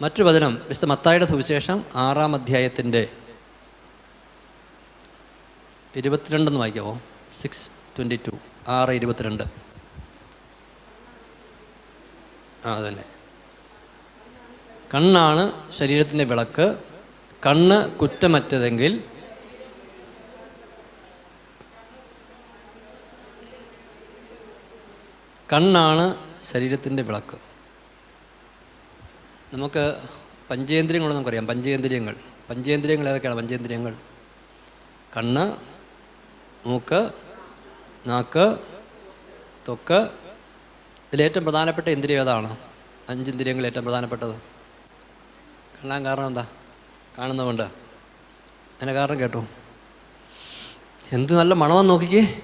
മറ്റൊരു വചനം വിശുദ്ധ മത്തായുടെ സുവിശേഷം ആറാം അധ്യായത്തിന്റെ ഇരുപത്തിരണ്ടെന്ന് വായിക്കാവോ? സിക്സ് ട്വന്റി ടു ആറ് ഇരുപത്തിരണ്ട്. ആ അതന്നെ. കണ്ണാണ് ശരീരത്തിന്റെ വിളക്ക്. കണ്ണ് കുറ്റമറ്റതെങ്കിൽ കണ്ണാണ് ശരീരത്തിന്റെ വിളക്ക്. നമുക്ക് പഞ്ചേന്ദ്രിയങ്ങൾ നമുക്കറിയാം. പഞ്ചേന്ദ്രിയങ്ങൾ. പഞ്ചേന്ദ്രിയങ്ങൾ ഏതൊക്കെയാണ്? പഞ്ചേന്ദ്രിയങ്ങൾ. കണ്ണ് മൂക്ക് നാക്ക് തൊക്ക്. ഇതിലേറ്റവും പ്രധാനപ്പെട്ട ഇന്ദ്രിയം ഏതാണ്? അഞ്ചിന്ദ്രിയങ്ങൾ ഏറ്റവും പ്രധാനപ്പെട്ടത്. കാണാൻ കാരണം എന്താ? കാണുന്നതുകൊണ്ട്. അതിന് കാരണം കേട്ടു. എന്ത് നല്ല മണമെന്ന് നോക്കിക്കേ.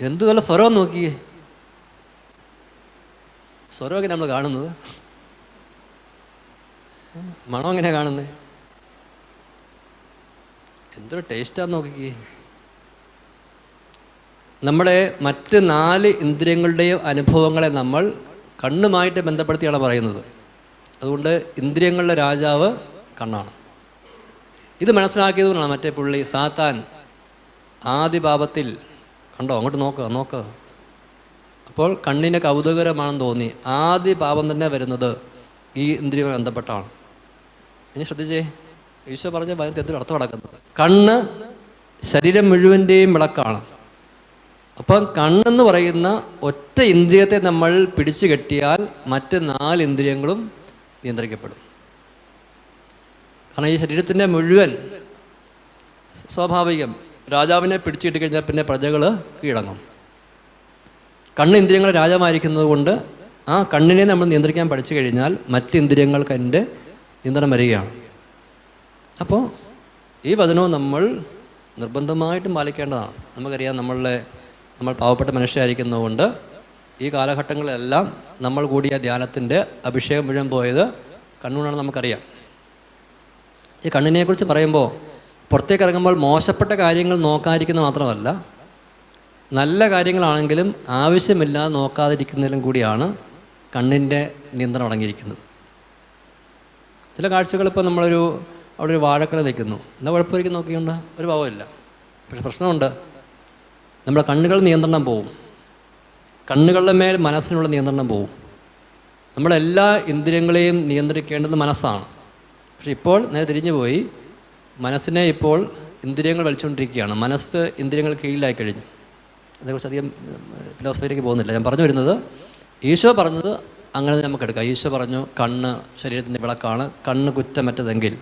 എന്ത് നല്ല സ്വരമെന്ന് നോക്കിയേ സ്വരമൊക്കെ നമ്മൾ കാണുന്നത്? മണം എങ്ങനെയാണ് കാണുന്നത് എന്തൊരു ടേസ്റ്റാന്ന് നോക്കിക്കേ. നമ്മുടെ മറ്റ് നാല് ഇന്ദ്രിയങ്ങളുടെയും അനുഭവങ്ങളെ നമ്മൾ കണ്ണുമായിട്ട് ബന്ധപ്പെടുത്തിയാണ് പറയുന്നത്. അതുകൊണ്ട് ഇന്ദ്രിയങ്ങളുടെ രാജാവ് കണ്ണാണ്. ഇത് മനസ്സിലാക്കിയതുകൊണ്ടാണ് മറ്റേ പുള്ളി സാത്താൻ ആദിപാപത്തിൽ. കണ്ടോ? അങ്ങോട്ട് നോക്കുക നോക്കുക അപ്പോൾ കണ്ണിന് കൗതുകരമാണെന്ന് തോന്നി. ആദ്യ പാപം തന്നെ വരുന്നത് ഈ ഇന്ദ്രിയുമായി ബന്ധപ്പെട്ടാണ്. ഇനി ശ്രദ്ധിച്ചേ. ഈശോ പറഞ്ഞ ഭയത്തിൽ അർത്ഥം കിടക്കുന്നത് കണ്ണ് ശരീരം മുഴുവന്റെയും വിളക്കാണ്. അപ്പം കണ്ണെന്ന് പറയുന്ന ഒറ്റ ഇന്ദ്രിയത്തെ നമ്മൾ പിടിച്ചു കെട്ടിയാൽ മറ്റ് നാല് ഇന്ദ്രിയങ്ങളും നിയന്ത്രിക്കപ്പെടും. കാരണം ഈ ശരീരത്തിന്റെ മുഴുവൻ സ്വാഭാവികം രാജാവിനെ പിടിച്ചു കിട്ടിക്കഴിഞ്ഞാൽ പിന്നെ പ്രജകൾ കീഴടങ്ങും. കണ്ണ് ഇന്ദ്രിയങ്ങൾ രാജമായിരിക്കുന്നത് കൊണ്ട് ആ കണ്ണിനെ നമ്മൾ നിയന്ത്രിക്കാൻ പഠിച്ചു കഴിഞ്ഞാൽ മറ്റ് ഇന്ദ്രിയങ്ങൾക്ക് അതിന്റെ നിയന്ത്രണം വരികയാണ്. അപ്പോൾ ഈ വചനവും നമ്മൾ നിർബന്ധമായിട്ടും പാലിക്കേണ്ടതാണ്. നമുക്കറിയാം നമ്മളുടെ നമ്മൾ പാവപ്പെട്ട മനുഷ്യരായിരിക്കുന്നതുകൊണ്ട് ഈ കാലഘട്ടങ്ങളിലെല്ലാം നമ്മൾ കൂടിയ ധ്യാനത്തിന്റെ അഭിഷേകം മുഴുവൻ പോയത് കണ്ണുകൊണ്ടാണ് നമുക്കറിയാം. ഈ കണ്ണിനെക്കുറിച്ച് പറയുമ്പോൾ പുറത്തേക്ക് ഇറങ്ങുമ്പോൾ മോശപ്പെട്ട കാര്യങ്ങൾ നോക്കാതിരിക്കുന്നത് മാത്രമല്ല നല്ല കാര്യങ്ങളാണെങ്കിലും ആവശ്യമില്ലാതെ നോക്കാതിരിക്കുന്നതിലും കൂടിയാണ് കണ്ണിന്റെ നിയന്ത്രണം അടങ്ങിയിരിക്കുന്നത്. ചില കാഴ്ചകൾ ഇപ്പോൾ നമ്മളൊരു അവിടെ ഒരു വാഴക്കല നിൽക്കുന്നു എന്താ കുഴപ്പമായിരിക്കും നോക്കിയുണ്ട്? ഒരു ഭാവമില്ല പക്ഷെ പ്രശ്നമുണ്ട്. നമ്മുടെ കണ്ണുകൾ നിയന്ത്രണം പോവും. കണ്ണുകളുടെ മേൽ മനസ്സിനുള്ള നിയന്ത്രണം പോവും. നമ്മളെല്ലാ ഇന്ദ്രിയങ്ങളെയും നിയന്ത്രിക്കേണ്ടത് മനസ്സാണ്. പക്ഷെ ഇപ്പോൾ നേരെ തിരിഞ്ഞു പോയി മനസ്സിനെ ഇപ്പോൾ ഇന്ദ്രിയങ്ങൾ വലിച്ചുകൊണ്ടിരിക്കുകയാണ്. മനസ്സ് ഇന്ദ്രിയങ്ങൾ കീഴിലായി കഴിഞ്ഞു. അതേക്കുറിച്ച് അധികം ഫിലോസഫിയിലേക്ക് പോകുന്നില്ല. ഞാൻ പറഞ്ഞു വരുന്നത് ഈശോ പറഞ്ഞത് അങ്ങനെ നമുക്ക് എടുക്കാം. ഈശോ പറഞ്ഞു കണ്ണ് ശരീരത്തിന്റെ വിളക്കാണ്. കണ്ണ് കുറ്റമറ്റതെങ്കിൽ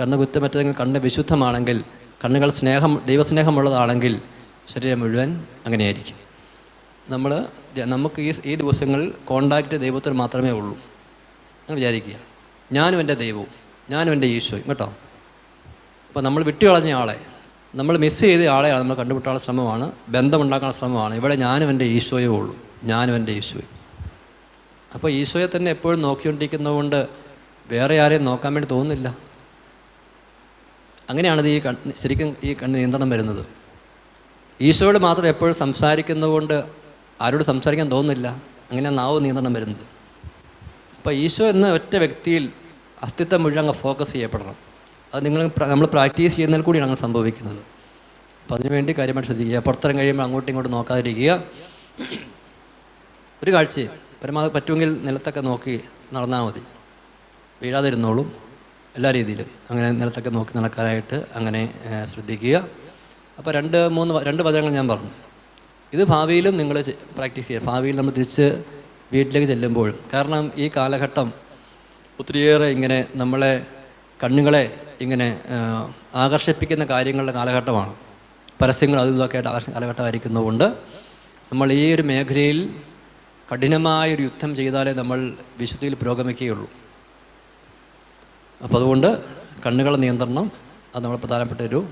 കണ്ണ് കുറ്റമറ്റതെങ്കിൽ കണ്ണ് വിശുദ്ധമാണെങ്കിൽ കണ്ണുകൾ സ്നേഹം ദൈവസ്നേഹമുള്ളതാണെങ്കിൽ ശരീരം മുഴുവൻ അങ്ങനെയായിരിക്കും. നമ്മൾ നമുക്ക് ഈ ഈ ദിവസങ്ങളിൽ കോണ്ടാക്റ്റ് ദൈവത്തിന് മാത്രമേ ഉള്ളൂ. എന്ന് വിചാരിക്കുക. ഞാനും എന്റെ ദൈവവും ഞാനും എന്റെ ഈശോയും കേട്ടോ? അപ്പോൾ നമ്മൾ വിട്ടുകളഞ്ഞ ആളെ നമ്മൾ മിസ് ചെയ്ത ആളെയാണ് നമ്മൾ കണ്ടുപിട്ടാനുള്ള ശ്രമമാണ്. ബന്ധമുണ്ടാക്കാനുള്ള ശ്രമമാണ്. ഇവിടെ ഞാനും എന്റെ ഈശോയേ ഉള്ളൂ. ഞാനും എന്റെ ഈശോയും. അപ്പോൾ ഈശോയെ തന്നെ എപ്പോഴും നോക്കിക്കൊണ്ടിരിക്കുന്നതുകൊണ്ട് വേറെ ആരെയും നോക്കാൻ വേണ്ടി തോന്നുന്നില്ല. അങ്ങനെയാണിത് ഈ കണ് ശരിക്കും ഈ കണ്ണ് നിയന്ത്രണം വരുന്നത്. ഈശോയോട് മാത്രം എപ്പോഴും സംസാരിക്കുന്നതുകൊണ്ട് ആരോട് സംസാരിക്കാൻ തോന്നുന്നില്ല. അങ്ങനെ നാവ് നിയന്ത്രണം വരുന്നത്. അപ്പോൾ ഈശോ എന്ന ഒറ്റ വ്യക്തിയിൽ അസ്തിത്വം മുഴുവൻ അങ്ങ് ഫോക്കസ് ചെയ്യപ്പെടണം. അത് നിങ്ങൾ നമ്മൾ പ്രാക്ടീസ് ചെയ്യുന്നതിൽ കൂടിയാണ് അങ്ങനെ സംഭവിക്കുന്നത്. അപ്പോൾ അതിനുവേണ്ടി കാര്യമായിട്ട് ശ്രദ്ധിക്കുക. പുറത്തിറങ്ങി കഴിയുമ്പോൾ അങ്ങോട്ടും ഇങ്ങോട്ടും നോക്കാതിരിക്കുക. ഒരു കാഴ്ചയും പരമാവധി പറ്റുമെങ്കിൽ നിലത്തൊക്കെ നോക്കി നടന്നാൽ മതി. വീഴാതിരുന്നോളും എല്ലാ രീതിയിലും അങ്ങനെ നിലത്തൊക്കെ നോക്കി നടക്കാനായിട്ട് അങ്ങനെ ശ്രദ്ധിക്കുക. അപ്പോൾ രണ്ട് മൂന്ന് രണ്ട് വചനങ്ങൾ ഞാൻ പറഞ്ഞു. ഇത് ഭാവിയിലും നിങ്ങൾ പ്രാക്ടീസ് ചെയ്യുക. ഭാവിയിൽ നമ്മൾ തിരിച്ച് വീട്ടിലേക്ക് ചെല്ലുമ്പോഴും കാരണം ഈ കാലഘട്ടം ഒത്തിരിയേറെ ഇങ്ങനെ നമ്മളെ കണ്ണുകളെ ഇങ്ങനെ ആകർഷിപ്പിക്കുന്ന കാര്യങ്ങളുടെ കാലഘട്ടമാണ്. പരസ്യങ്ങൾ അതും ഇതൊക്കെ ആയിട്ട് ആകർഷ കാലഘട്ടമായിരിക്കുന്നതുകൊണ്ട് നമ്മൾ ഈ ഒരു മേഖലയിൽ കഠിനമായൊരു യുദ്ധം ചെയ്താലേ നമ്മൾ വിശുദ്ധിയിൽ പുരോഗമിക്കുകയുള്ളൂ. അപ്പോൾ അതുകൊണ്ട് കണ്ണുകളെ നിയന്ത്രണം അത് നമ്മൾ പ്രധാനപ്പെട്ട ഒരു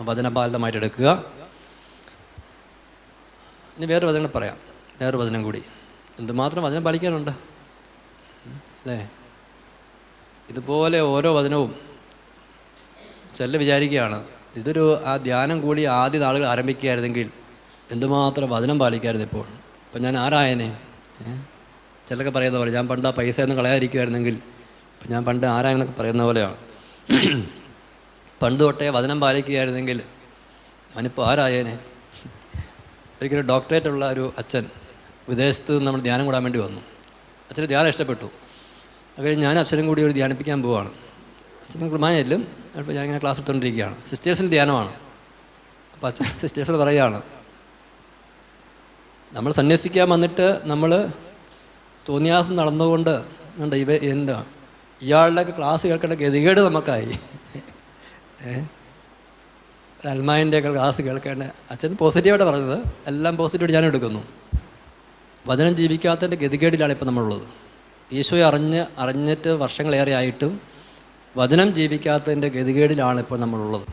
വചനപാലിതമായിട്ട് എടുക്കുക. ഇനി വേറൊരു വചനം പറയാം. വേറൊരു വചനം കൂടി. എന്തുമാത്രം വചനം പാലിക്കാനുണ്ട്? അല്ലേ? ഇതുപോലെ ഓരോ വചനവും ചെല്ല വിചാരിക്കുകയാണ്. ഇതൊരു ആ ധ്യാനം കൂടി ആദ്യ നാളുകൾ ആരംഭിക്കുകയായിരുന്നെങ്കിൽ എന്തുമാത്രം വചനം പാലിക്കായിരുന്നു ഇപ്പോൾ. ഇപ്പം ഞാൻ ആരായനെ? ചിലരൊക്കെ പറയുന്ന പോലെ ഞാൻ പണ്ട് ആ പൈസ ഒന്നും കളയാതിരിക്കുമായിരുന്നെങ്കിൽ ഇപ്പം ഞാൻ പണ്ട് ആരായനൊക്കെ പറയുന്ന പോലെയാണ്. പണ്ട് തൊട്ടേ വചനം പാലിക്കുകയായിരുന്നെങ്കിൽ ഞാനിപ്പോൾ ആരായേനെ? ഒരിക്കലും ഡോക്ടറേറ്റ് ഉള്ള ഒരു അച്ഛൻ വിദേശത്ത് നമ്മൾ ധ്യാനം കൂടാൻ വേണ്ടി വന്നു. അച്ഛന് ധ്യാനം ഇഷ്ടപ്പെട്ടു. അത് കഴിഞ്ഞ് ഞാൻ അച്ഛനും കൂടി ഒരു ധ്യാനിപ്പിക്കാൻ പോവാണ്. അച്ഛനും കുർബാനയില്ലും അപ്പോൾ ഞാനിങ്ങനെ ക്ലാസ് എടുത്തുകൊണ്ടിരിക്കുകയാണ്. സിസ്റ്റേഴ്സിന് ധ്യാനമാണ്. അപ്പോൾ അച്ഛൻ സിസ്റ്റേഴ്സ് പറയുകയാണ് നമ്മൾ സന്യസിക്കാൻ വന്നിട്ട് നമ്മൾ തോന്നിയാസം നടന്നുകൊണ്ട് ഉണ്ട് ഇവ എന്താ ഇയാളുടെയൊക്കെ ക്ലാസ് കേൾക്കേണ്ട ഗതികേട് നമുക്കായി. അൽമാന്റെയൊക്കെ ക്ലാസ് കേൾക്കേണ്ട. അച്ഛൻ പോസിറ്റീവായിട്ട് പറഞ്ഞത് എല്ലാം പോസിറ്റീവായിട്ട് ഞാൻ എടുക്കുന്നു. വചനം ജീവിക്കാത്തതിന്റെ ഗതികേടിലാണ് ഇപ്പോൾ നമ്മളുള്ളത്. ഈശോയെ അറിഞ്ഞ് അറിഞ്ഞിട്ട് വർഷങ്ങളേറെ ആയിട്ടും വചനം ജീവിക്കാത്തതിന്റെ ഗതികേടിലാണ് ഇപ്പോൾ നമ്മളുള്ളത്.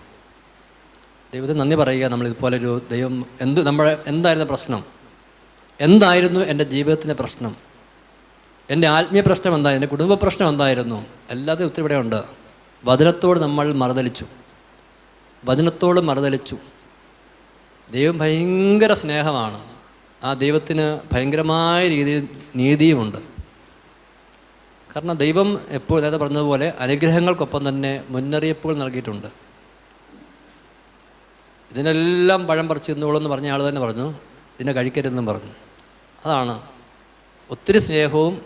ദൈവത്തിന് നന്ദി പറയുക. നമ്മൾ ഒരു ദൈവം എന്ത് നമ്മുടെ എന്തായിരുന്നു പ്രശ്നം? എന്തായിരുന്നു എന്റെ ജീവിതത്തിന്റെ പ്രശ്നം? എന്റെ ആത്മീയ പ്രശ്നം എന്തായിരുന്നു? എന്റെ കുടുംബ പ്രശ്നം എന്തായിരുന്നു? എല്ലാത്തിനും ഒത്തിരി ഇവിടെ ഉണ്ട്. വചനത്തോട് നമ്മൾ മറുതലിച്ചു. വചനത്തോട് മറുതലിച്ചു. ദൈവം ഭയങ്കര സ്നേഹമാണ്. ആ ദൈവത്തിന് ഭയങ്കരമായ രീതിയിൽ നീതിയുമുണ്ട്. കാരണം ദൈവം എപ്പോൾ നേരത്തെ പറഞ്ഞതുപോലെ അനുഗ്രഹങ്ങൾക്കൊപ്പം തന്നെ മുന്നറിയിപ്പുകൾ നൽകിയിട്ടുണ്ട്. ഇതിനെല്ലാം പഴം പറിച്ച് എന്ന് പറഞ്ഞ ആൾ തന്നെ പറഞ്ഞു. ഇതിനെ കഴിക്കരുതെന്നും പറഞ്ഞു. അതാണ്. ഒത്തിരി സ്നേഹവും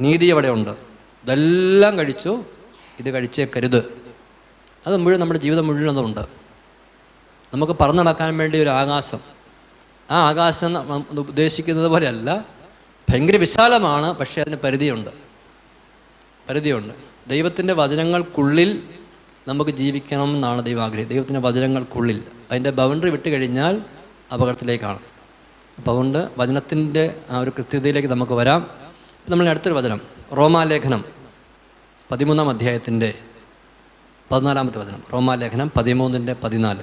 നീതി അവിടെ ഉണ്ട്. ഇതെല്ലാം കഴിച്ചു ഇത് കഴിച്ചേ കരുത് അത് മുഴുവൻ നമ്മുടെ ജീവിതം മുഴുവൻ നമുക്ക് പറന്നു നടക്കാൻ വേണ്ടി ഒരു ആകാശം. ആ ആകാശം ഉദ്ദേശിക്കുന്നത് പോലെയല്ല. ഭയങ്കര വിശാലമാണ് പക്ഷേ അതിന് പരിധിയുണ്ട്. പരിധിയുണ്ട്. ദൈവത്തിന്റെ വചനങ്ങൾക്കുള്ളിൽ നമുക്ക് ജീവിക്കണം എന്നാണ് ദൈവം ആഗ്രഹം ദൈവത്തിന്റെ വചനങ്ങൾക്കുള്ളിൽ അതിന്റെ ബൗണ്ടറി വിട്ട് കഴിഞ്ഞാൽ അപകടത്തിലേക്കാണ്. അപ്പോൾ അതുകൊണ്ട് വചനത്തിന്റെ ആ ഒരു കൃത്യതയിലേക്ക് നമുക്ക് വരാം. നമ്മൾ അടുത്തൊരു വചനം റോമാലേഖനം പതിമൂന്നാം അധ്യായത്തിന്റെ പതിനാലാമത്തെ വചനം. റോമാലേഖനം പതിമൂന്നിന്റെ പതിനാല്.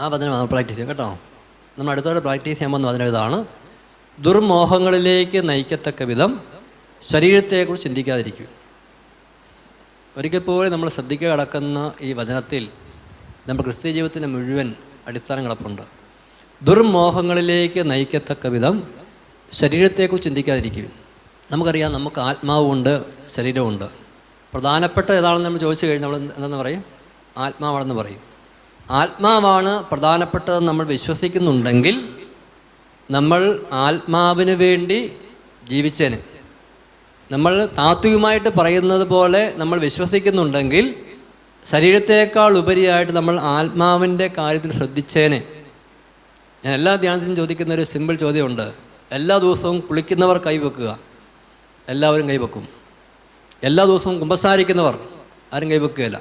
ആ വചനം നമ്മൾ പ്രാക്ടീസ് ചെയ്യാം കേട്ടോ. നമ്മൾ അടുത്തോടെ പ്രാക്ടീസ് ചെയ്യാൻ പോകുന്ന വചനം ഇതാണ്. ദുർമോഹങ്ങളിലേക്ക് നയിക്കത്തക്ക വിധം ശരീരത്തെക്കുറിച്ച് ചിന്തിക്കാതിരിക്കും. ഒരിക്കൽ പോലും നമ്മൾ ശ്രദ്ധിക്കുക കടക്കുന്ന ഈ വചനത്തിൽ നമ്മുടെ ക്രിസ്ത്യ ജീവിതത്തിന്റെ മുഴുവൻ അടിസ്ഥാനം കിടപ്പുണ്ട് ദുർമോഹങ്ങളിലേക്ക് നയിക്കത്തക്ക വിധം ശരീരത്തെക്കുറിച്ച് ചിന്തിക്കാതിരിക്കും. നമുക്കറിയാം നമുക്ക് ആത്മാവുമുണ്ട് ശരീരമുണ്ട് പ്രധാനപ്പെട്ട ഏതാണെന്ന് നമ്മൾ ചോദിച്ചു കഴിഞ്ഞാൽ നമ്മൾ എന്താണെന്ന് പറയും? ആത്മാവാണെന്ന് പറയും. ആത്മാവാണ് പ്രധാനപ്പെട്ടതെന്ന് നമ്മൾ വിശ്വസിക്കുന്നുണ്ടെങ്കിൽ നമ്മൾ ആത്മാവിന് വേണ്ടി ജീവിച്ചേന്. നമ്മൾ താത്വികമായിട്ട് പറയുന്നത് പോലെ നമ്മൾ വിശ്വസിക്കുന്നുണ്ടെങ്കിൽ ശരീരത്തേക്കാൾ ഉപരിയായിട്ട് നമ്മൾ ആത്മാവിന്റെ കാര്യത്തിൽ ശ്രദ്ധിച്ചേനെ. ഞാൻ എല്ലാ ധ്യാനത്തിനും ചോദിക്കുന്ന ഒരു സിമ്പിൾ ചോദ്യമുണ്ട്. എല്ലാ ദിവസവും കുളിക്കുന്നവർ കൈവെക്കുക എല്ലാവരും കൈവെക്കും എല്ലാ ദിവസവും കുമ്പസാരിക്കുന്നവർ ആരും കൈവെക്കുകയില്ല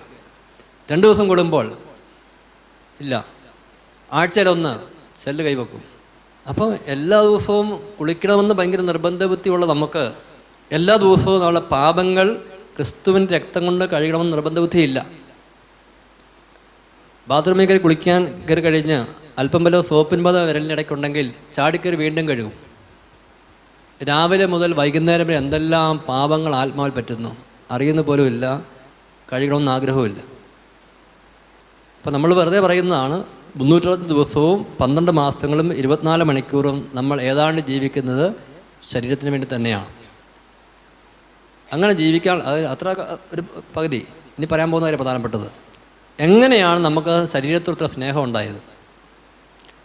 രണ്ട് ദിവസം കൂടുമ്പോൾ ഇല്ല. ആഴ്ചയിലൊന്ന് സെല്ല് കൈവെക്കും അപ്പോൾ എല്ലാ ദിവസവും കുളിക്കണമെന്ന് ഭയങ്കര നിർബന്ധ ബുദ്ധിയുള്ള നമുക്ക് എല്ലാ ദിവസവും നമ്മളെ പാപങ്ങൾ ക്രിസ്തുവിന്റെ രക്തം കൊണ്ട് കഴുകണമെന്ന് നിർബന്ധ ബുദ്ധിയില്ല ബാത്റൂമിൽ കയറി കുളിക്കാൻ കയറി കഴിഞ്ഞ് അല്പം വല്ല സോപ്പിൻ പത വിരലിനിടയ്ക്കുണ്ടെങ്കിൽ ചാടിക്കയറി വീണ്ടും കഴുകും. രാവിലെ മുതൽ വൈകുന്നേരം വരെ എന്തെല്ലാം പാപങ്ങൾ ആത്മാവിൽ പറ്റുന്നു അറിയുന്ന പോലുമില്ല കഴുകണമെന്ന് ആഗ്രഹവുമില്ല അപ്പം നമ്മൾ വെറുതെ പറയുന്നതാണ് മുന്നൂറ്ററുപത് ദിവസവും പന്ത്രണ്ട് മാസങ്ങളും ഇരുപത്തിനാല് മണിക്കൂറും നമ്മൾ ഏതാണ്ട് ജീവിക്കുന്നത് ശരീരത്തിന് വേണ്ടി തന്നെയാണ്. അങ്ങനെ ജീവിക്കാൻ അത് അത്ര ഒരു പകുതി. ഇനി പറയാൻ പോകുന്ന കാര്യം പ്രധാനപ്പെട്ടത്. എങ്ങനെയാണ് നമുക്ക് ശരീരത്തോട് ഇത്ര സ്നേഹം ഉണ്ടായത്?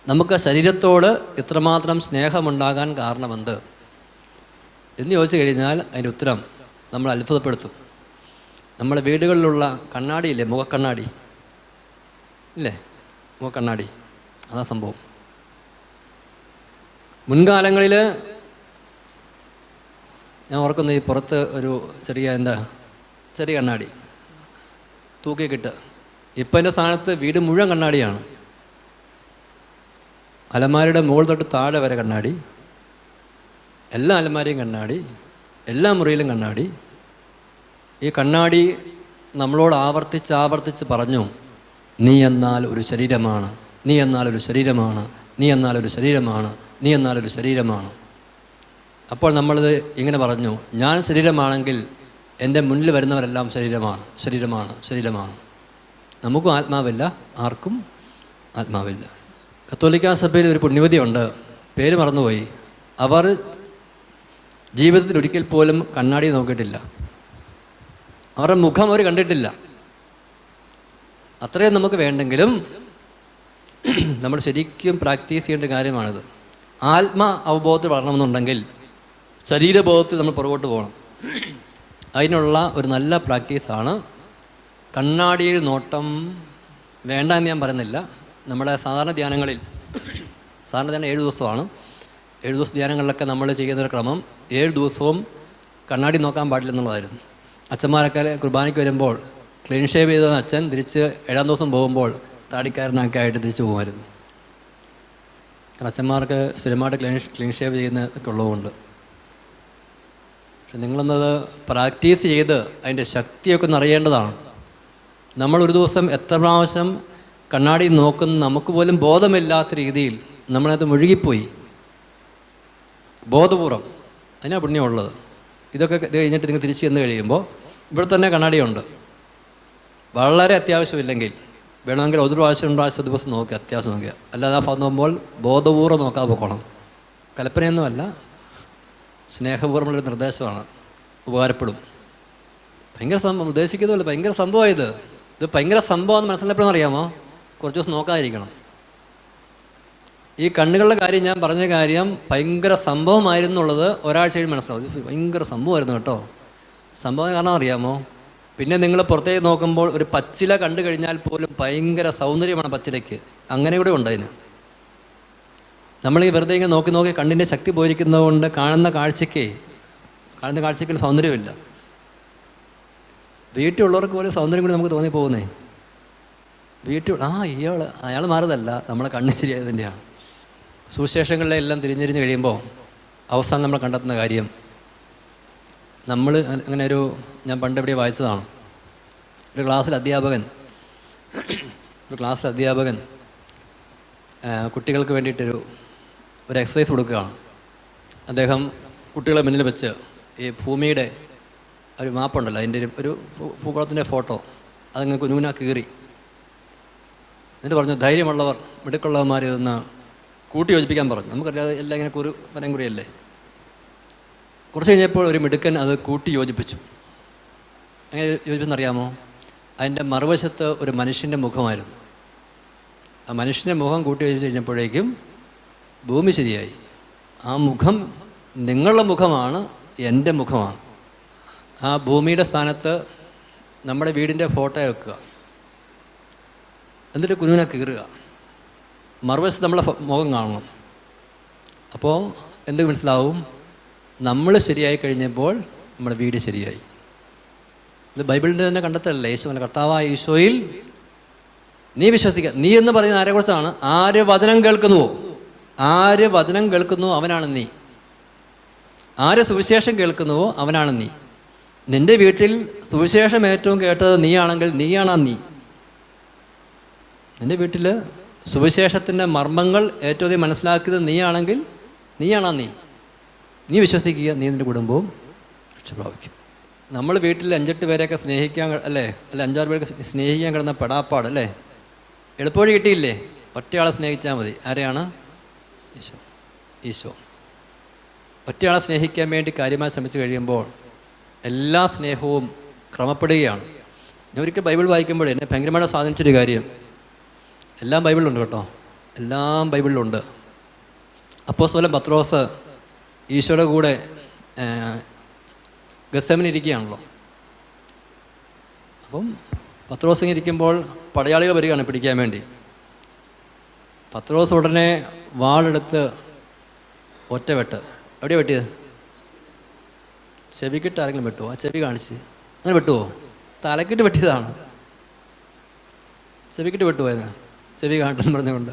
നമുക്ക് ശരീരത്തോട് ഇത്രമാത്രം സ്നേഹമുണ്ടാകാൻ കാരണമെന്ത്? എന്ന് ചോദിച്ചു കഴിഞ്ഞാൽ അതിന്റെ ഉത്തരം നമ്മൾ അത്ഭുതപ്പെടുത്തും. നമ്മുടെ വീടുകളിലുള്ള കണ്ണാടി ഇല്ലേ മുഖക്കണ്ണാടി. ഇല്ലേ? മുഖക്കണ്ണാടി. അതാ സംഭവം. മുൻകാലങ്ങളിൽ ഞാൻ ഓർക്കുന്നു ഈ പുറത്ത് ഒരു ചെറിയ എന്താ ചെറിയ കണ്ണാടി തൂക്കി കിട്ടുക ഇപ്പം എന്റെ സ്ഥാനത്ത് വീട് മുഴുവൻ കണ്ണാടിയാണ്. അലമാരയുടെ മുകൾ തൊട്ട് താഴെ വരെ കണ്ണാടി എല്ലാ അലമാരയും കണ്ണാടി എല്ലാ മുറിയിലും കണ്ണാടി. ഈ കണ്ണാടി നമ്മളോട് ആവർത്തിച്ച് ആവർത്തിച്ച് പറഞ്ഞു നീ എന്നാൽ ഒരു ശരീരമാണ് നീ എന്നാൽ ഒരു ശരീരമാണ് നീ എന്നാൽ ഒരു ശരീരമാണ് നീ എന്നാൽ ഒരു ശരീരമാണ്. അപ്പോൾ നമ്മളിത് ഇങ്ങനെ പറഞ്ഞു ഞാൻ ശരീരമാണെങ്കിൽ എന്റെ മുന്നിൽ വരുന്നവരെല്ലാം ശരീരമാണ് ശരീരമാണ് ശരീരമാണ്. നമുക്കും ആത്മാവില്ല ആർക്കും ആത്മാവില്ല. കത്തോലിക്കാ സഭയിൽ ഒരു പുണ്യവതിയുണ്ട് പേര് മറന്നുപോയി. അവർ ജീവിതത്തിൽ ഒരിക്കൽ പോലും കണ്ണാടി നോക്കിയിട്ടില്ല. അവരുടെ മുഖം അവർ കണ്ടിട്ടില്ല. അത്രയും നമുക്ക് വേണ്ടെങ്കിലും നമ്മൾ ശരിക്കും പ്രാക്ടീസ് ചെയ്യേണ്ട കാര്യമാണിത്. ആത്മ അവബോധത്തിൽ വളരണമെന്നുണ്ടെങ്കിൽ ശരീരബോധത്തിൽ നമ്മൾ പുറകോട്ട് പോകണം. അതിനുള്ള ഒരു നല്ല പ്രാക്ടീസാണ് കണ്ണാടിയിൽ നോട്ടം വേണ്ട എന്ന് ഞാൻ പറയുന്നില്ല. നമ്മുടെ സാധാരണ ധ്യാനങ്ങളിൽ സാധാരണ ധ്യാനം ഏഴ് ദിവസമാണ്. ഏഴ് ദിവസ ധ്യാനങ്ങളിലൊക്കെ നമ്മൾ ചെയ്യുന്ന ഒരു ക്രമം ഏഴ് ദിവസവും കണ്ണാടി നോക്കാൻ പാടില്ലെന്നുള്ളതായിരുന്നു അച്ഛന്മാരൊക്കെ കുർബാനയ്ക്ക് വരുമ്പോൾ ക്ലീൻ ഷേവ് ചെയ്ത അച്ഛൻ തിരിച്ച് ഏഴാം ദിവസം പോകുമ്പോൾ താടിക്കാരനൊക്കെ ആയിട്ട് തിരിച്ചു പോകുമായിരുന്നു. അച്ഛന്മാർക്ക് സ്ഥിരമായിട്ട് ക്ലീൻ ക്ലീൻ ഷേവ് ചെയ്യുന്നതൊക്കെ ഉള്ളതുകൊണ്ട്. നിങ്ങളൊന്നത് പ്രാക്ടീസ് ചെയ്ത് അതിന്റെ ശക്തിയൊക്കെ ഒന്ന് അറിയേണ്ടതാണ് നമ്മൾ ഒരു ദിവസം എത്ര പ്രാവശ്യം കണ്ണാടി നോക്കുന്ന നമുക്ക് പോലും ബോധമില്ലാത്ത രീതിയിൽ നമ്മളത് മുഴുകിപ്പോയി. ബോധപൂർവം. അതിനാണ് പുണ്യമുള്ളത് ഇതൊക്കെ ഇത് കഴിഞ്ഞിട്ട് നിങ്ങൾ തിരിച്ചു ചെന്ന് കഴിയുമ്പോൾ ഇവിടെ തന്നെ കണ്ണാടിയുണ്ട്. വളരെ അത്യാവശ്യമില്ലെങ്കിൽ വേണമെങ്കിൽ ഒരു പ്രാവശ്യം രണ്ട് പ്രാവശ്യം ദിവസം നോക്കുക അത്യാവശ്യം നോക്കുക. അല്ലാതെ ആ ഭാഗം നോക്കുമ്പോൾ ബോധപൂർവം നോക്കാതെ പോകണം. കൽപ്പനയൊന്നുമല്ല സ്നേഹപൂർവമുള്ളൊരു നിർദ്ദേശമാണ്. ഉപകാരപ്പെടും. ഭയങ്കര സംഭവം ഉദ്ദേശിക്കുന്നതല്ല ഭയങ്കര സംഭവമാണ് ഇത്. ഇത് ഭയങ്കര സംഭവം മനസ്സിലായപ്പോഴെന്ന് അറിയാമോ കുറച്ച് ദിവസം നോക്കാതിരിക്കണം. ഈ കണ്ണുകളുടെ കാര്യം ഞാൻ പറഞ്ഞ കാര്യം ഭയങ്കര സംഭവമായിരുന്നു ഉള്ളത് ഒരാഴ്ച കഴിഞ്ഞ് മനസ്സിലാവും ഭയങ്കര സംഭവമായിരുന്നു കേട്ടോ. സംഭവം കാരണം അറിയാമോ? പിന്നെ നിങ്ങൾ പുറത്തേക്ക് നോക്കുമ്പോൾ ഒരു പച്ചില കണ്ടു കഴിഞ്ഞാൽ പോലും ഭയങ്കര സൗന്ദര്യമാണ് പച്ചിലയ്ക്ക്. അങ്ങനെ കൂടെ ഉണ്ട് അതിന്. നമ്മൾ ഈ വെറുതെ ഇങ്ങനെ നോക്കി നോക്കി കണ്ണിന്റെ ശക്തി പോയിരിക്കുന്നതുകൊണ്ട് കാണുന്ന കാഴ്ചയ്ക്ക് കാണുന്ന കാഴ്ചയ്ക്ക് സൗന്ദര്യമില്ല. വീട്ടിലുള്ളവർക്ക് പോലും സൗന്ദര്യം കൂടി നമുക്ക് തോന്നിപ്പോകുന്നേ. വീട്ടിൽ ആ ഇയാൾ അയാൾ മാറുന്നതല്ല നമ്മളെ കണ്ണ് ശരിയായതിന്റെയാണ്. സുവിശേഷങ്ങളിലെ എല്ലാം തിരിഞ്ഞിരിഞ്ഞ് കഴിയുമ്പോൾ അവസാനം നമ്മൾ കണ്ടെത്തുന്ന കാര്യം നമ്മൾ അങ്ങനെ ഒരു ഞാൻ പണ്ട് എവിടെ വായിച്ചതാണ്. ഒരു ക്ലാസ്സിൽ അധ്യാപകൻ ഒരു ക്ലാസ്സിൽ അധ്യാപകൻ കുട്ടികൾക്ക് വേണ്ടിയിട്ടൊരു ഒരു എക്സസൈസ് കൊടുക്കുകയാണ്. അദ്ദേഹം കുട്ടികളെ മുന്നിൽ വെച്ച് ഈ ഭൂമിയുടെ ഒരു മാപ്പുണ്ടല്ലോ അതിന്റെ ഒരു- ഭൂഗോളത്തിന്റെ ഫോട്ടോ. അതങ്ങ് കുനുകുന കീറി. എന്നിട്ട് പറഞ്ഞു ധൈര്യമുള്ളവർ മിടുക്കുള്ളവന്മാർ ഇതൊന്ന് കൂട്ടി യോജിപ്പിക്കാൻ പറഞ്ഞു. നമുക്കറിയാതെ എല്ലാം ഇങ്ങനെ കുരു വരം കുറിയല്ലേ. കുറച്ച് കഴിഞ്ഞപ്പോൾ ഒരു മിടുക്കൻ അത് കൂട്ടി യോജിപ്പിച്ചു. അങ്ങനെ യോജിച്ചെന്നറിയാമോ അതിന്റെ മറുവശത്ത് ഒരു മനുഷ്യന്റെ മുഖമായിരുന്നു. ആ മനുഷ്യന്റെ മുഖം കൂട്ടി യോജിച്ച് കഴിഞ്ഞപ്പോഴേക്കും ഭൂമി ശരിയായി. ആ മുഖം നിങ്ങളുടെ മുഖമാണ് എന്റെ മുഖമാണ്. ആ ഭൂമിയുടെ സ്ഥാനത്ത് നമ്മുടെ വീടിന്റെ ഫോട്ടോ വെക്കുക. എന്നിട്ട് കുഞ്ഞിനെ കീറുക. മറുവശത്ത് നമ്മളെ മുഖം കാണണം. അപ്പോൾ എന്ത് മനസ്സിലാവും? നമ്മൾ ശരിയായി കഴിഞ്ഞപ്പോൾ നമ്മുടെ വീട് ശരിയായി. ഇത് ബൈബിളിന്റെ തന്നെ കണ്ടെത്തലല്ലേ? യേശു കർത്താവായ യേശോയിൽ നീ വിശ്വസിക്കുക നീ എന്ന് പറയുന്ന ആരെക്കുറിച്ചാണ് ആര് വചനം കേൾക്കുന്നുവോ? ആര് വചനം കേൾക്കുന്നുവോ അവനാണ് നീ. ആര് സുവിശേഷം കേൾക്കുന്നുവോ അവനാണ് നീ. നിന്റെ വീട്ടിൽ സുവിശേഷം ഏറ്റവും കേട്ടത് നീയാണെങ്കിൽ നീയാണ് നീ. നിന്റെ വീട്ടിൽ സുവിശേഷത്തിന്റെ മർമ്മങ്ങൾ ഏറ്റവും അധികം മനസ്സിലാക്കിയത് നീയാണെങ്കിൽ നീയാണ് നീ. നീ വിശ്വസിക്കുക നീ നിന്റെ കുടുംബവും രക്ഷപ്രാപിക്കും. നമ്മൾ വീട്ടിൽ അഞ്ചെട്ട് പേരെയൊക്കെ സ്നേഹിക്കാൻ അല്ലേ? അല്ല അഞ്ചാറ് പേരൊക്കെ സ്നേഹിക്കാൻ കിടന്ന പെടാപ്പാട് അല്ലേ? എളുപ്പവഴി കിട്ടിയില്ലേ? ഒറ്റയാളെ സ്നേഹിച്ചാൽ മതി. ആരെയാണ്? ഈശോ ഈശോ. ഒറ്റയാളെ സ്നേഹിക്കാൻ വേണ്ടി കാര്യമായി ശ്രമിച്ചു കഴിയുമ്പോൾ എല്ലാ സ്നേഹവും ക്രമപ്പെടുകയാണ്. ഞാൻ ഒരിക്കൽ ബൈബിൾ വായിക്കുമ്പോൾ എന്നെ ഭയങ്കരമായിട്ട് സ്വാധീനിച്ചൊരു കാര്യം. എല്ലാം ബൈബിളിലുണ്ട് കേട്ടോ. എല്ലാം ബൈബിളിലുണ്ട്. അപ്പോൾ സ്വലം പത്രോസ് ഈശോയുടെ കൂടെ ഗസമിനിരിക്കുകയാണല്ലോ അപ്പം പത്രോസ് ഇങ്ങനെ ഇരിക്കുമ്പോൾ പടയാളികൾ വരികയാണ് പിടിക്കാൻ വേണ്ടി. പത്രോസ് ഉടനെ വാളെടുത്ത് ഒറ്റ വെട്ട് എവിടെയാണ് വെട്ടിയത്? ചെവിക്കിട്ട് ആരെങ്കിലും വെട്ടുമോ ആ ചെവി കാണിച്ച്. അങ്ങനെ വെട്ടുമോ തലക്കിട്ട് വെട്ടിയതാണ്. ചെവിക്കിട്ട് വെട്ടുപോയത് ചെവി കാട്ടെന്ന് പറഞ്ഞുകൊണ്ട്.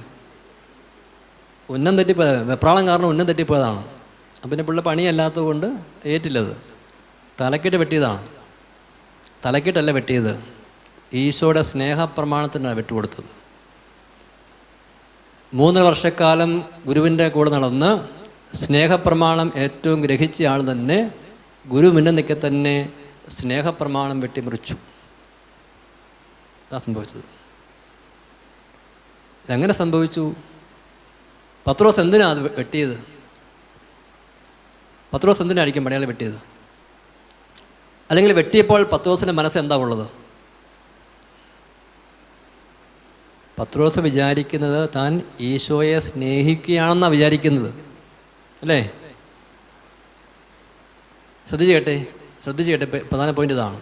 ഉന്നം തെറ്റിപ്പോയത് വെപ്രാളം കാരണം ഉന്നം തെറ്റിപ്പോയതാണ്. അപ്പം പിന്നെ പിള്ള പണിയല്ലാത്തത് കൊണ്ട് ഏറ്റില്ലത്. തലക്കിട്ട് വെട്ടിയതാണ്. തലക്കിട്ടല്ല വെട്ടിയത്. ഈശോയുടെ സ്നേഹപ്രമാണത്തിനാണ് വെട്ടുകൊടുത്തത്. മൂന്ന് വർഷക്കാലം ഗുരുവിന്റെ കൂടെ നടന്ന് സ്നേഹപ്രമാണം ഏറ്റവും ഗ്രഹിച്ച ആൾ തന്നെ ഗുരു മുന്നിൽ നിൽക്കെ തന്നെ സ്നേഹപ്രമാണം വെട്ടിമുറിച്ചു. അതാ സംഭവിച്ചത്. എങ്ങനെ സംഭവിച്ചു? പത്രോസ് എന്തിനാ അത് വെട്ടിയത്? പത്രോസ് എന്തിനായിരിക്കും പടയാളി വെട്ടിയത്? അല്ലെങ്കിൽ വെട്ടിയപ്പോൾ പത്രോസിന്റെ മനസ്സ് എന്താ ഉള്ളത്? പത്രോസ് വിചാരിക്കുന്നത് താൻ ഈശോയെ സ്നേഹിക്കുകയാണെന്നാണ് വിചാരിക്കുന്നത്. അല്ലേ? ശ്രദ്ധിച്ച് കേട്ടെ ശ്രദ്ധിച്ച് കേട്ടെ പ്രധാന പോയിന്റ് ഇതാണ്.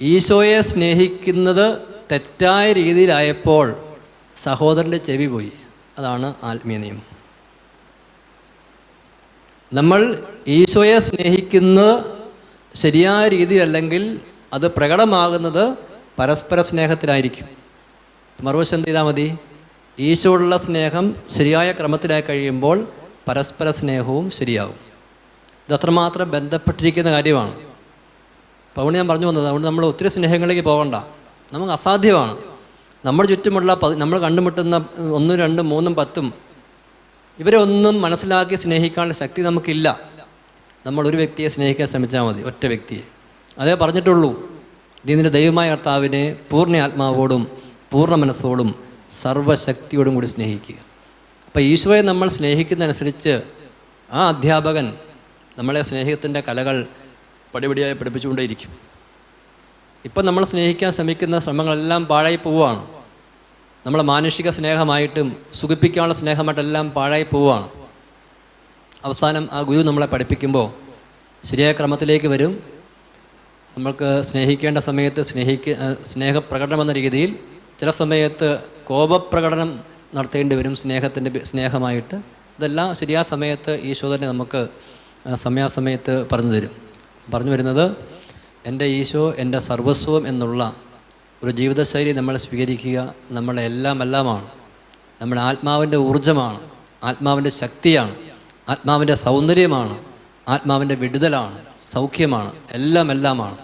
ഈശോയെ സ്നേഹിക്കുന്നത് തെറ്റായ രീതിയിലായപ്പോൾ സഹോദരന്റെ ചെവി പോയി. അതാണ് ആത്മീയ നിയമം. നമ്മൾ ഈശോയെ സ്നേഹിക്കുന്നത് ശരിയായ രീതിയിലല്ലെങ്കിൽ അത് പ്രകടമാകുന്നത് പരസ്പര സ്നേഹത്തിലായിരിക്കും. മറുവശം എന്ത് ചെയ്താൽ മതി? ഈശോയുള്ള സ്നേഹം ശരിയായ ക്രമത്തിലായി കഴിയുമ്പോൾ പരസ്പര സ്നേഹവും ശരിയാവും. ഇത് അത്രമാത്രം ബന്ധപ്പെട്ടിരിക്കുന്ന കാര്യമാണ്. അപ്പോൾ അതുകൊണ്ട് ഞാൻ പറഞ്ഞു വന്നത് അതുകൊണ്ട് നമ്മൾ ഒത്തിരി സ്നേഹങ്ങളിലേക്ക് പോകണ്ട. നമുക്ക് അസാധ്യമാണ്. നമ്മൾ ചുറ്റുമുള്ള നമ്മൾ കണ്ടുമുട്ടുന്ന ഒന്നും രണ്ടും മൂന്നും പത്തും ഇവരെ ഒന്നും മനസ്സിലാക്കി സ്നേഹിക്കാനുള്ള ശക്തി നമുക്കില്ല. നമ്മൾ ഒരു വ്യക്തിയെ സ്നേഹിക്കാൻ ശ്രമിച്ചാൽ മതി ഒറ്റ വ്യക്തിയെ. അതേ പറഞ്ഞിട്ടുള്ളൂ ഇതിന്റെ ദൈവമായ കർത്താവിനെ പൂർണ ആത്മാവോടും പൂർണ മനസ്സോടും സർവശക്തിയോടും കൂടി സ്നേഹിക്കുക. അപ്പോൾ ഈശോയെ നമ്മൾ സ്നേഹിക്കുന്നതനുസരിച്ച് ആ അധ്യാപകൻ നമ്മളെ സ്നേഹത്തിന്റെ കലകൾ പടിപടിയായി പഠിപ്പിച്ചുകൊണ്ടേയിരിക്കും. ഇപ്പം നമ്മൾ സ്നേഹിക്കാൻ ശ്രമിക്കുന്ന ശ്രമങ്ങളെല്ലാം പാഴായി പോവുകയാണ് നമ്മളെ മാനുഷിക സ്നേഹമായിട്ടും സുഖിപ്പിക്കാനുള്ള സ്നേഹമായിട്ടെല്ലാം പാഴായി പോവുകയാണ് അവസാനം ആ ഗുരു നമ്മളെ പഠിപ്പിക്കുമ്പോൾ ശരിയായ ക്രമത്തിലേക്ക് വരും. നമ്മൾക്ക് സ്നേഹിക്കേണ്ട സമയത്ത് സ്നേഹിക്ക സ്നേഹപ്രകടനം എന്ന രീതിയിൽ ചില സമയത്ത് കോപപ്രകടനം നടത്തേണ്ടി വരും സ്നേഹത്തിന്റെ സ്നേഹമായിട്ട്. ഇതെല്ലാം ശരിയായ സമയത്ത് ഈശോ തന്നെ നമുക്ക് സമയാസമയത്ത് പറഞ്ഞു തരും. പറഞ്ഞു വരുന്നത് എന്റെ ഈശോ എന്റെ സർവസ്വം എന്നുള്ള ഒരു ജീവിതശൈലി നമ്മൾ സ്വീകരിക്കുക നമ്മളെ എല്ലാം എല്ലാമാണ് നമ്മുടെ ആത്മാവിന്റെ ഊർജമാണ് ആത്മാവിന്റെ ശക്തിയാണ് ആത്മാവിന്റെ സൗന്ദര്യമാണ് ആത്മാവിന്റെ വിടുതലാണ് സൗഖ്യമാണ് എല്ലാം എല്ലാമാണ്